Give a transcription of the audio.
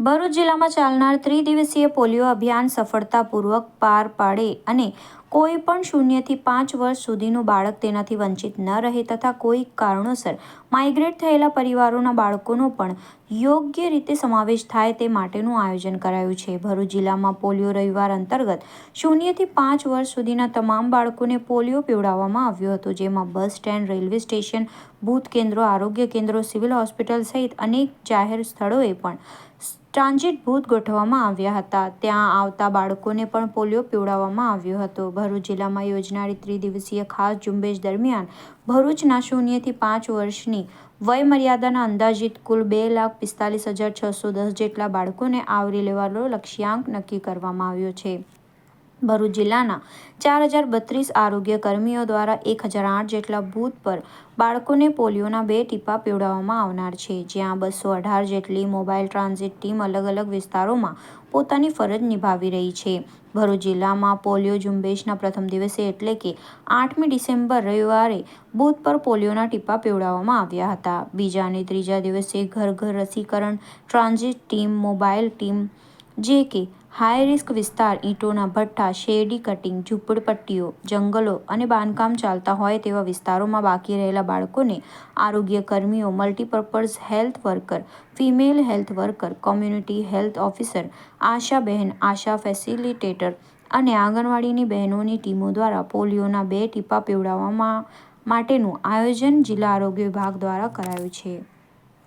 ભરૂચ જિલ્લામાં ચાલનાર ત્રિદિવસીય પોલિયો અભિયાન સફળતાપૂર્વક પાર પાડે અને કોઈ પણ શૂન્યથી પાંચ વર્ષ સુધીનું બાળક તેનાથી વંચિત ન રહે તથા કોઈ કારણોસર માઇગ્રેટ થયેલા પરિવારોના બાળકોનો પણ યોગ્ય રીતે સમાવેશ થાય તે માટેનું આયોજન કરાયું છે. ભરૂચ જિલ્લામાં પોલિયો રવિવાર અંતર્ગત શૂન્યથી પાંચ વર્ષ સુધીના તમામ બાળકોને પોલિયો પીવડાવવામાં આવ્યો હતો, જેમાં bus stand, railway station, booth કેન્દ્રો, આરોગ્ય કેન્દ્રો, સિવિલ હોસ્પિટલ સહિત અનેક જાહેર સ્થળોએ પણ ટ્રાન્ઝિટ બૂથ ગોઠવવામાં આવ્યા હતા. ત્યાં આવતા બાળકોને પણ પોલિયો પીવડાવવામાં આવ્યો હતો. ભરૂચ જિલ્લામાં યોજનારી ત્રિદિવસીય ખાસ ઝુંબેશ દરમિયાન ભરૂચના શૂન્યથી પાંચ વર્ષની વયમર્યાદાના અંદાજિત કુલ બે લાખ પિસ્તાલીસ હજાર છસો દસ જેટલા બાળકોને આવરી લેવાનો લક્ષ્યાંક નક્કી કરવામાં આવ્યો છે. ભરૂચ જિલ્લાના ચાર હજાર બત્રીસ આરોગ્ય કર્મીઓ દ્વારા એક હજાર આઠ જેટલા બૂથ પર બાળકોને પોલિયોના બે ટીપા પીવડાવવામાં આવનાર છે. જ્યાં બસો અઢાર જેટલી મોબાઈલ ટ્રાન્ઝિટ ટીમ અલગ અલગ વિસ્તારોમાં પોતાની ફરજ નિભાવી રહી છે. ભરૂચ જિલ્લામાં પોલિયો ઝુંબેશના પ્રથમ દિવસે એટલે કે આઠમી ડિસેમ્બર રવિવારે બૂથ પર પોલિયોના ટીપા પીવડાવવામાં આવ્યા હતા. બીજા અને ત્રીજા દિવસે ઘર ઘર રસીકરણ ટ્રાન્ઝિટ ટીમ, મોબાઈલ ટીમ જે કે હાઈ રિસ્ક વિસ્તાર ઈંટોના ભઠ્ઠા, શેરડી કટિંગ ઝૂંપડપટ્ટીઓ, જંગલો અને બાંધકામ ચાલતા હોય તેવા વિસ્તારોમાં બાકી રહેલા બાળકોને આરોગ્ય કર્મીઓ multipurpose health worker female health worker community health officer ASHA બહેન, આશા ફેસિલિટેટર અને આંગણવાડીની બહેનોની ટીમો દ્વારા પોલિયોના બે ટીપા પીવડાવવામાં માટેનું આયોજન જિલ્લા આરોગ્ય વિભાગ દ્વારા કરાયું છે.